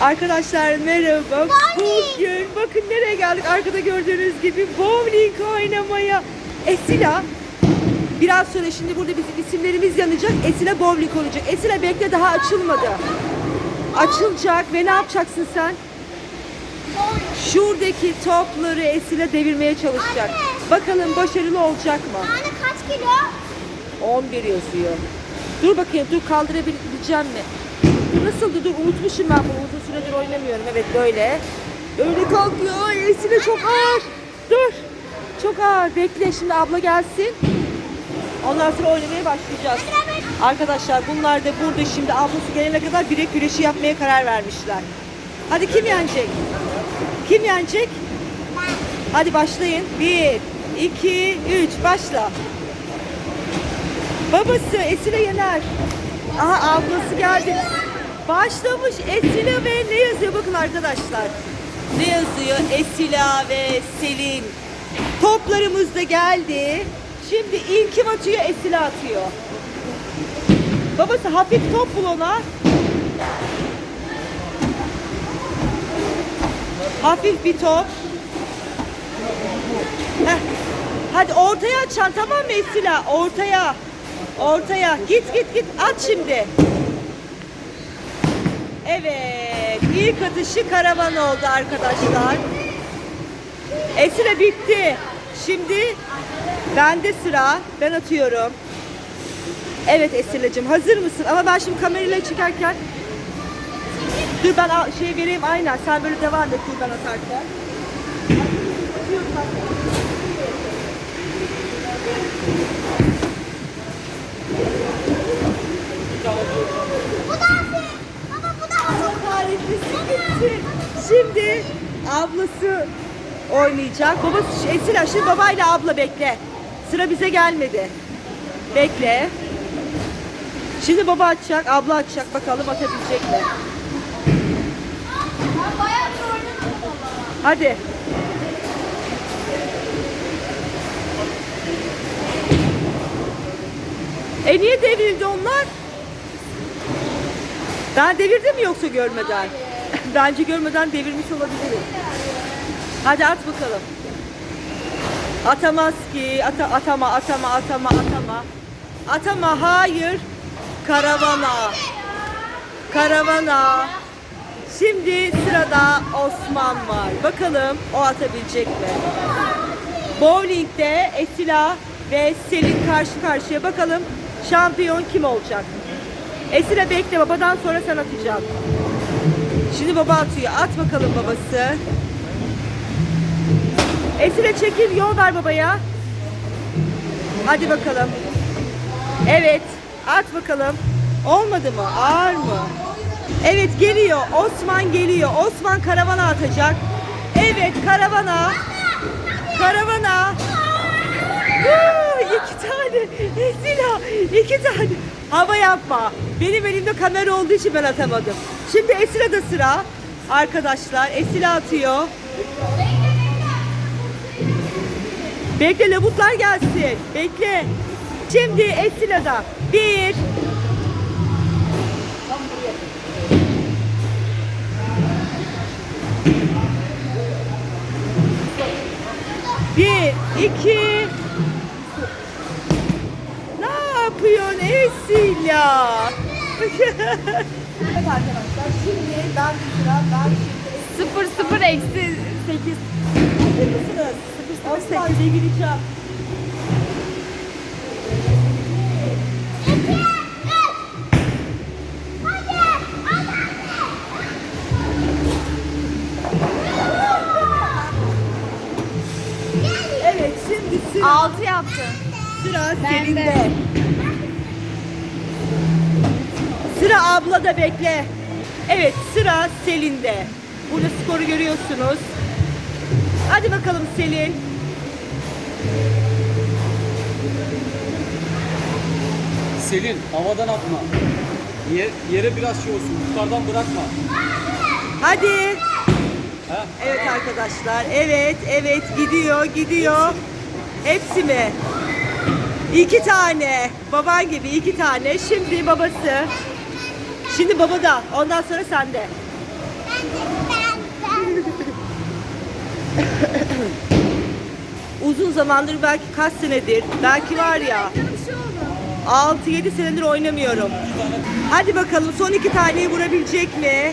Arkadaşlar merhaba. Bugün bakın nereye geldik arkada gördüğünüz gibi bowling oynamaya. Esila biraz sonra şimdi burada bizim isimlerimiz yanacak. Esila bowling olacak. Esila bekle daha açılmadı. Açılacak ve ne yapacaksın sen? Şuradaki topları Esila devirmeye çalışacak. Bakalım başarılı olacak mı? Yani kaç kilo? 11 yazıyor. Dur bakayım dur kaldırabileceğim mi? Nasıldı dur unutmuşum ben bunu uzun süredir oynamıyorum. Evet böyle. Böyle kalkıyor. Esile çok ağır. Dur. Çok ağır. Bekle şimdi abla gelsin. Ondan sonra oynamaya başlayacağız. Arkadaşlar bunlar da burada şimdi ablası gelene kadar bilek güreşi yapmaya karar vermişler. Hadi kim yenecek? Kim yenecek? Hadi başlayın. 1, 2, 3 başla. Babası Esile yener. Aha ablası geldi. Başlamış Esila ve ne yazıyor bakın arkadaşlar. Ne yazıyor? Esila ve Selin. Toplarımız da geldi. Şimdi ilk kim atıyor? Esila atıyor. Babası hafif top bul ona. Hafif bir top. Heh. Hadi ortaya açan tamam mı Esila? Ortaya. Ortaya. Git git git at şimdi. Evet. ilk atışı karavan oldu arkadaşlar. Esila bitti. Şimdi bende sıra. Ben atıyorum. Evet Esra'cığım hazır mısın? Ama ben şimdi kamerayla çekerken Dur ben şey vereyim aynen. Sen böyle devam et dur ben atarken. Atıyorum bak. Bu da hafif. Baba bu da hafif. Çok harikasın bitti. Şimdi ablası oynayacak. Babası Esra şimdi babayla abla bekle. Sıra bize gelmedi. Bekle. Şimdi baba atacak, abla atacak. Bakalım atabilecek mi? Baba. Hadi. E niye devrildi onlar? Ben devirdim mi yoksa görmeden? Bence görmeden devirmiş olabilirim. Hadi at bakalım. Atamaz ki. Ata, atama, atama, atama, atama. Atama, hayır. Karavana. Karavana. Şimdi sırada Osman var. Bakalım o atabilecek mi? Bowling'de Esila ve Selin karşı karşıya. Bakalım şampiyon kim olacak? Esila bekle babadan sonra sen atacaksın. Şimdi baba atıyor. At bakalım babası. Esila çekil yol ver babaya. Hadi bakalım. Evet. At bakalım. Olmadı mı? Ağır mı? Evet geliyor. Osman geliyor. Osman karavana atacak. Evet karavana. Karavana. Woo, iki tane. Esila. iki tane. Hava yapma. Benim elimde kamera olduğu için ben atamadım. Şimdi Esila da sıra. Arkadaşlar Esila atıyor. Bekle labutlar gelsin. Bekle. Şimdi Esila'da. Bir. Bir, iki. Ne yapıyorsun Esila? evet arkadaşlar şimdi ben bir sıra ben şimdi 0 0 eksi 8. Hazır mısınız? Osman devireceğim. Evet şimdi sıra, 6 yaptı. sıra Ben Selin'de. de. Sıra abla da bekle. Evet sıra Selin'de. Burada skoru görüyorsunuz. Hadi bakalım Selin. Selin havadan atma. Yer, yere biraz şey olsun. Yukarıdan bırakma. Hadi. Ha? Evet arkadaşlar. Evet, evet gidiyor, gidiyor. Hepsi mi? İki tane. Baban gibi iki tane. Şimdi babası. Şimdi baba da. Ondan sonra sende. Ben, ben. Uzun zamandır belki kaç senedir, belki var ya Bir şey oldu. 6-7 senedir oynamıyorum. Hadi bakalım son iki taneyi vurabilecek mi?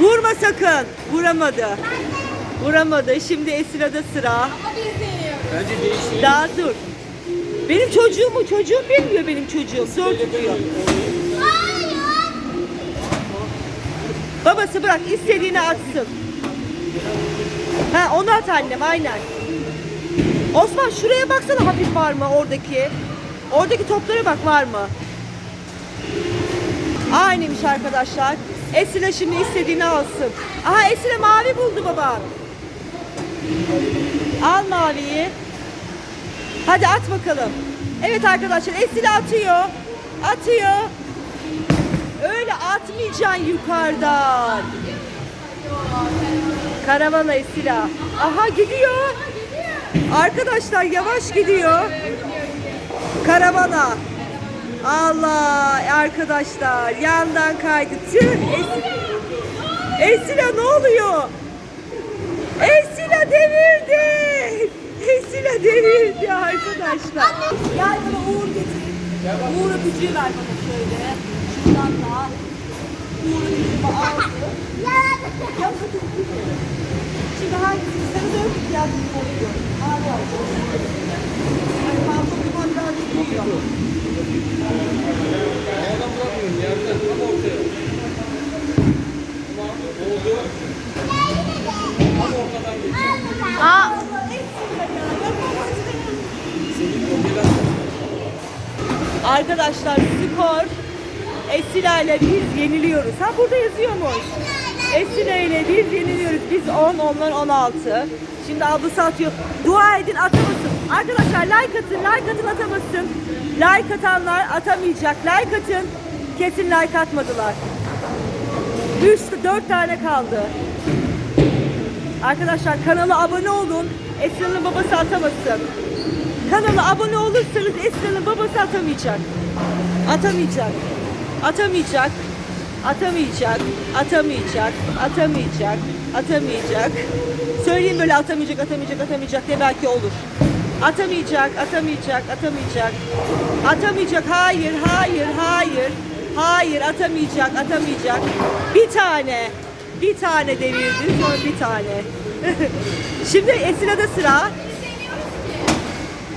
Vurma sakın. Vuramadı. Vuramadı. Şimdi Esra'da sıra. Bence değiştirelim. Daha dur. Benim çocuğum mu? Çocuğum bilmiyor benim çocuğum. Zor tutuyor. Babası bırak istediğini atsın. Ha onu at annem aynen. Osman şuraya baksana hafif var mı oradaki? Oradaki toplara bak var mı? Aynıymış arkadaşlar. Esile şimdi istediğini alsın. Aha Esile mavi buldu baba. Al maviyi. Hadi at bakalım. Evet arkadaşlar Esile atıyor. Atıyor. Öyle atmayacaksın yukarıdan. Karavana Esila. Aha gidiyor. Arkadaşlar yavaş gidiyor. Karavana. Allah arkadaşlar yandan kaydı. Tüh Esila. Esila ne oluyor? Esila devirdi. Esila devirdi arkadaşlar. Gel bana Uğur getir. Uğur öpücüğü ver bana şöyle. Şuradan da. Uğur öpücüğümü aldı. Ya. Şimdi hangisini sana da yardımcı oluyor. Hala. Yani fazla duman birazcık oluyor. Havadan vuramıyorum yerden tam ortaya. Oldu. Tam ortadan geçiyor. Aa. Arkadaşlar skor Esila ile biz yeniliyoruz. Ha burada yazıyormuş. Esila ile biz yeniliyoruz. Biz 10, onlar 16. Şimdi ablası atıyor. Dua edin atamasın. Arkadaşlar like atın, like atın atamasın. Like atanlar atamayacak. Like atın. Kesin like atmadılar. 3, 4 tane kaldı. Arkadaşlar kanala abone olun. Esra'nın babası atamasın. Kanala abone olursanız Esra'nın babası atamayacak. Atamayacak. Atamayacak. Atamayacak. Atamayacak. Atamayacak. Atamayacak. Söyleyeyim böyle atamayacak, atamayacak, atamayacak diye belki olur. Atamayacak, atamayacak, atamayacak. Atamayacak. Hayır, hayır, hayır. Hayır, atamayacak, atamayacak. Bir tane. Bir tane devirdi, sonra bir tane. Şimdi Esra'da sıra.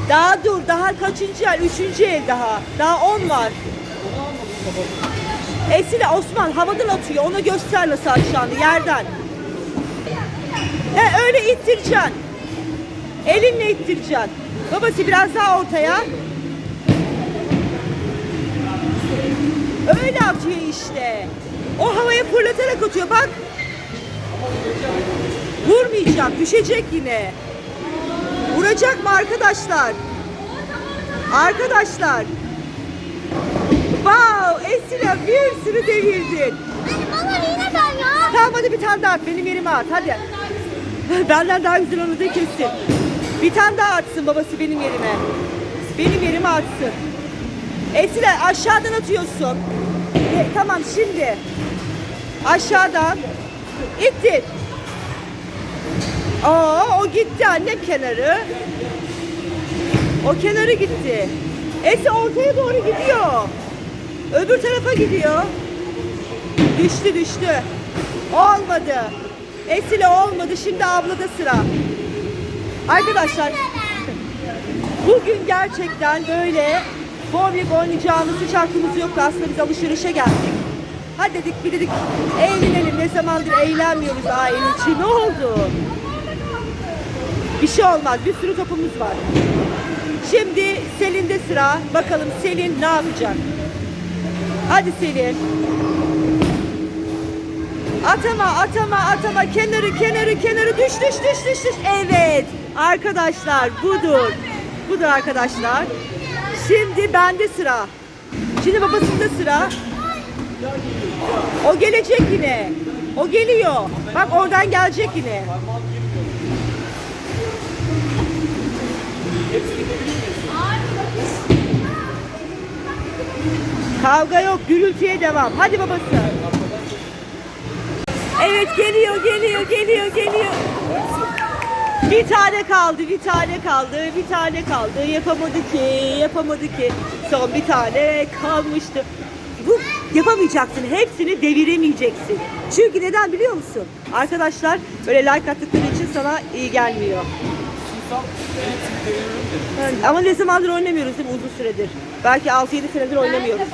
Daha dur, daha kaçıncı el? Üçüncü el daha. Daha on var. Esile Osman havadan atıyor. Ona göster nasıl atacağını yerden. He öyle ittireceksin. Elinle ittireceksin. Babası biraz daha ortaya. Öyle atıyor işte. O havaya fırlatarak atıyor bak. Vurmayacak, düşecek yine. Vuracak mı arkadaşlar? Arkadaşlar. Wow, sürü devirdin. Anne bana yine ben ya. Tamam hadi bir tane daha at, benim yerime at, hadi. Benden daha güzel onu da kesin. Bir tane daha atsın babası benim yerime. Benim yerime atsın. Esra aşağıdan atıyorsun. E, tamam şimdi. Aşağıdan. İttir. Aa o gitti annem kenarı. O kenarı gitti. Esi ortaya doğru gidiyor. Öbür tarafa gidiyor. Düştü düştü. Olmadı. Esile olmadı. Şimdi ablada sıra. Arkadaşlar bugün gerçekten böyle bowling oynayacağımız hiç aklımız yoktu. Aslında biz alışverişe geldik. Hadi dedik bir dedik eğlenelim. Ne zamandır eğlenmiyoruz aile için. Ne oldu? Bir şey olmaz. Bir sürü topumuz var. Şimdi Selin'de sıra. Bakalım Selin ne yapacak? Hadi Selin. Atama, atama, atama. Kenarı, kenarı, kenarı. Düş, düş, düş, düş, düş. Evet. Arkadaşlar budur. Budur arkadaşlar. Şimdi bende sıra. Şimdi babasında sıra. O gelecek yine. O geliyor. Bak oradan gelecek yine. Kavga yok, gürültüye devam. Hadi babası. Evet geliyor geliyor geliyor geliyor. Bir tane kaldı, bir tane kaldı, bir tane kaldı. Yapamadı ki, yapamadı ki. Son bir tane kalmıştı. Bu yapamayacaksın. Hepsini deviremeyeceksin. Çünkü neden biliyor musun? Arkadaşlar böyle like attıkları için sana iyi gelmiyor. Evet, Ama ne zamandır oynamıyoruz değil mi uzun süredir? Belki 6-7 senedir oynamıyoruz.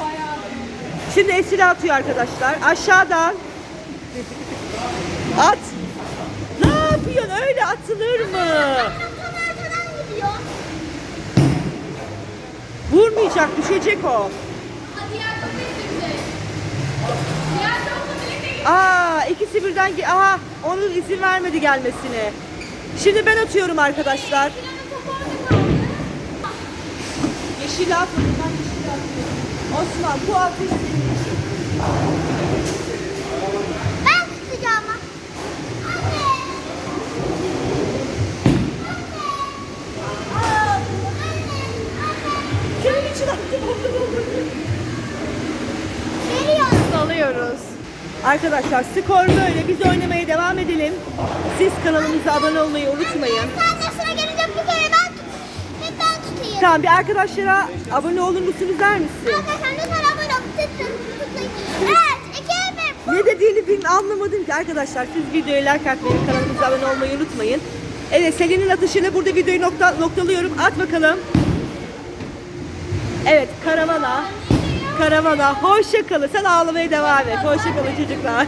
Şimdi esile atıyor arkadaşlar. Aşağıdan. At. Ne yapıyorsun? Öyle atılır mı? Vurmayacak, düşecek o. Aa, ikisi birden ge- Aha, onun izin vermedi gelmesine. Şimdi ben atıyorum arkadaşlar. Yeşil at. Ben yeşil atıyorum. Osman bu atış senin için. Ben tutacağım ama. Anne. Senin için attım. Veriyorum. Alıyoruz. Arkadaşlar skor böyle. Biz oynamaya devam edelim. Siz kanalımıza abone olmayı unutmayın. Sen de sıra gelecek bu kere ben tut. Ben tutayım. Tamam bir arkadaşlara abone olur musunuz der misin? Arkadaşlar lütfen abone olun. Tıklayın, tıklayın. Evet, iki, bir. Ne dediğini bilmiyorum anlamadım ki arkadaşlar. Siz videoyu like atmayı, kanalımıza abone olmayı unutmayın. Evet Selin'in atışıyla burada videoyu nokta, noktalıyorum. At bakalım. Evet karavana. Karavana. Hoşça kalın. Sen ağlamaya devam et. Hoşça kalın çocuklar.